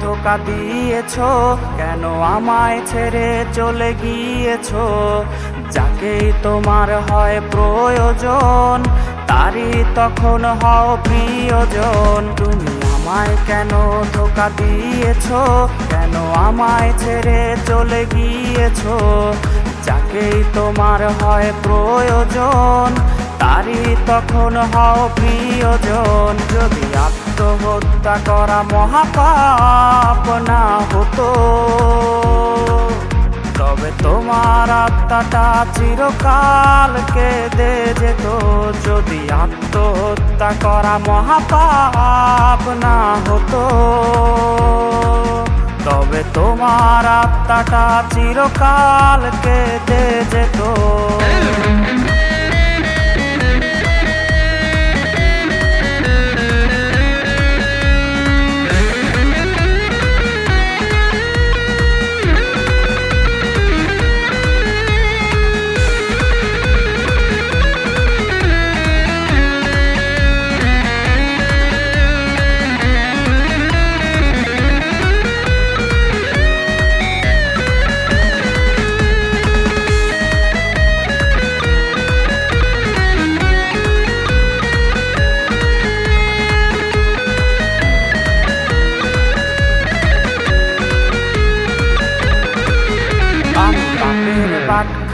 ধোকা দিয়েছ? কেন আমায় ছেড়ে চলে গিয়েছ? যাকেই তোমার হয় প্রয়োজন, তারই তখন হও প্রিয়জন। তুমি আমায় কেন ধোকা দিয়েছ? কেন আমায় ছেড়ে চলে গিয়েছ? যাকেই তোমার হয় প্রয়োজন তারই তখন হও প্রিয়জন, যদি আত্মহত্যা করা মহাপাপ না হতো। তবে তোমার আত্মাটা চিরকাল কেঁদে যেত, যদি আত্মহত্যা করা মহাপাপ না হতো। তবে তোমার আত্মাটা চিরকাল কেঁদে যেত।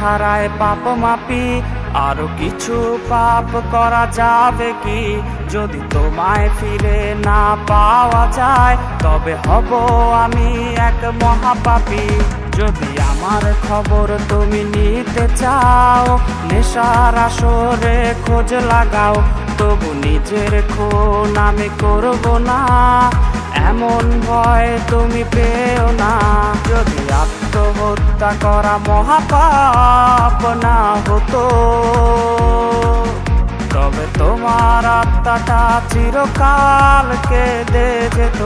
খারায় পাপ মাপি, আরও কিছু পাপ করা যাবে কি? যদি তোমায় ফিরে না পাওয়া যায়, তবে হব আমি এক মহাপাপি। যদি আমার খবর তুমি নিতে চাও, নেশার আসরে খোঁজ লাগাও, তবু নিজের খুন আমি করব না। এমন ভয় তুমি পেও না। যদি আত্মহত্যা করা মহাপাপ না হতো। তবে তোমার আত্মাটা চিরকাল কেঁদে যেত।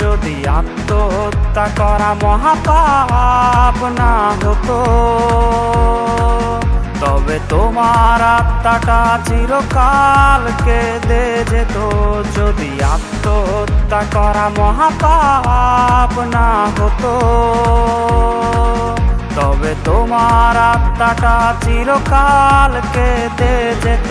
যদি আত্মহত্যা করা মহাপাপ না হতো, তবে তোমার আত্মাটা চিরকাল কেঁদে যেত। যদি আত্মহত্যা করা মহাপাপ না হতো তোমার আত্মাটা চিরকাল কেঁদে যেত।